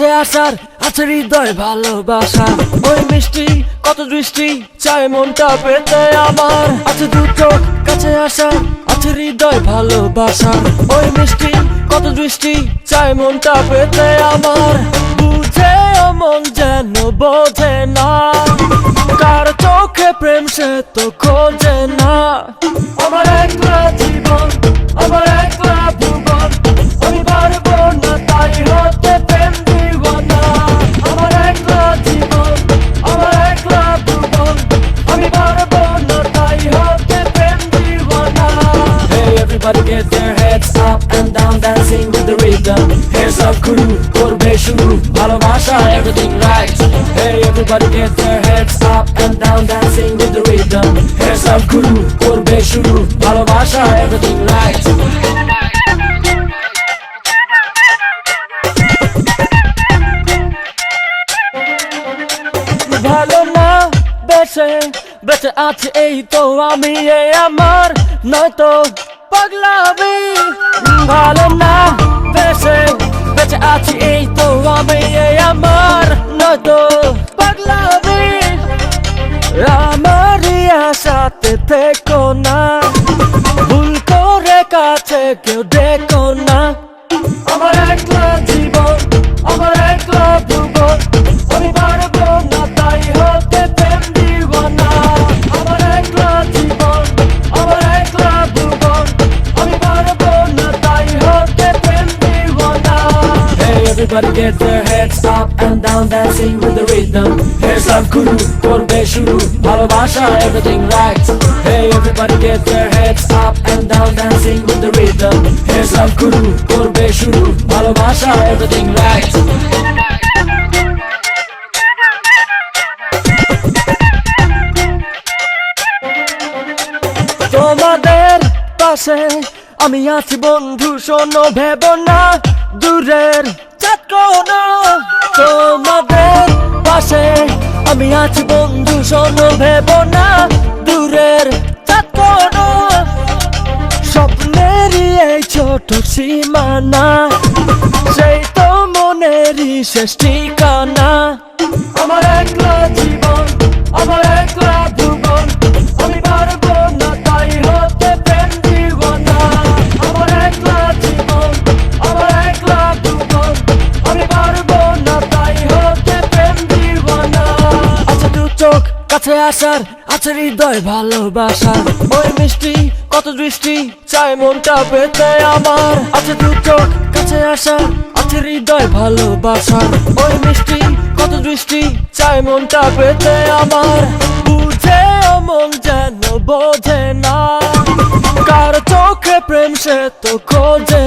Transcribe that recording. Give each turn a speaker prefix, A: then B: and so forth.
A: আসার আছে হৃদয় ভালোবাসা। ওই মিষ্টি, কত দৃষ্টি, চায় মনটা পেতে আমার। আছে দু চোখ, কাছে আসার আছে হৃদয় ভালোবাসা। ওই মিষ্টি, কত দৃষ্টি, চায় মনটা পেতে আমার। বুঝে মন যেন বোঝে না। কার চোখে প্রেম সে তো খোঁজে না। The Here's up crew করবে শুরু ভালোবাসা everything right Hey everybody get their heads up and down dancing with the rhythm Here's up crew করবে শুরু ভালোবাসা everything right ভালো না বেছে বেঁচে আছে এই তো আমি এই আমার নয়তো পাগলামি ভালো না বেছে বেঁচে আছি, এই তো আমি, এই আমার নয়তো পাগলামি আমারই আশাতে থেকো না। ভুল করে কাছে কেউ everybody get their heads up and down dancing with the rhythm Here's up crew করবে শুরু ভালোবাসা everything right Hey everybody get their heads up and down dancing with the rhythm Here's up crew করবে শুরু ভালোবাসা everything right তোমাদের পাশে আমি আছি বন্ধু শোনো ভেব না দূরের কোনো তোমাদের পাশে। আমি আছি বন্ধু, শোনো, ভেব না, দূরের কোনো। স্বপ্নেরই এই ছোট সীমানা, সেই তো মনেরই শেষ ঠিকানা। আমার একলা জীবন, আমার একলা আসার আছে হৃদয় ভালোবাসা। ওই মিষ্টি, কত দৃষ্টি চায় মনটা পেতে আমার। আছে দু চোখ, কাছে আসার আছে হৃদয় ভালোবাসা। ওই মিষ্টি, কত দৃষ্টি চায় মনটা পেতে আমার। বুঝে মন যেন বোঝে না। কার চোখে প্রেম সে তো খোঁজে